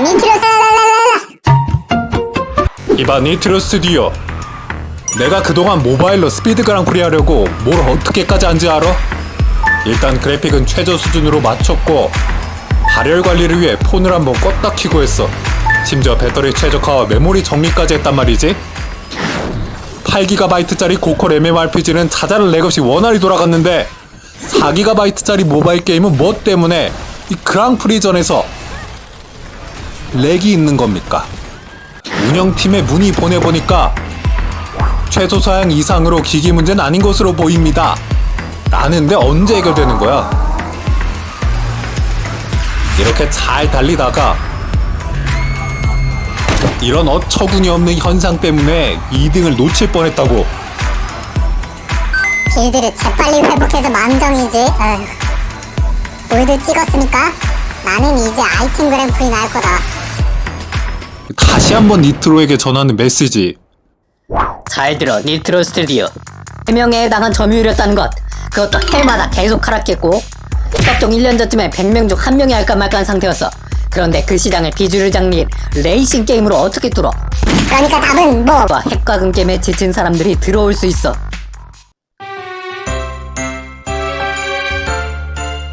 니트로 살라라라라 이봐 니트로 스튜디오. 내가 그동안 모바일로 스피드 그랑프리 하려고 뭘 어떻게까지 한지 알아? 일단 그래픽은 최저 수준으로 맞췄고 발열 관리를 위해 폰을 한번 껐다 키고 했어. 심지어 배터리 최적화와 메모리 정리까지 했단 말이지. 8GB짜리 고퀄 MMORPG는 자잘한 렉 없이 원활히 돌아갔는데 4GB짜리 모바일 게임은 뭐 때문에 이 그랑프리전에서 렉이 있는 겁니까? 운영팀에 문의 보내보니까 최소 사양 이상으로 기기 문제는 아닌 것으로 보입니다. 라는데 언제 해결되는 거야? 이렇게 잘 달리다가 이런 어처구니 없는 현상 때문에 2등을 놓칠 뻔했다고 빌드를 재빨리 회복해서 만정이지 어휴. 골드 찍었으니까 나는 이제 아이템 그램프리 나올 거다 다시 한번 니트로에게 전하는 메시지. 잘 들어 니트로 스튜디오. 해명에 해당한 점유율이었다는 것. 그것도 해마다 계속 하락했고 협종 1년 전쯤에 100명 중한 명이 할까 말까 한 상태였어 그런데 그 시장을 비주류 장르인 레이싱 게임으로 어떻게 뚫어? 그러니까 답은 뭐? 와 핵과 금게임에 지친 사람들이 들어올 수 있어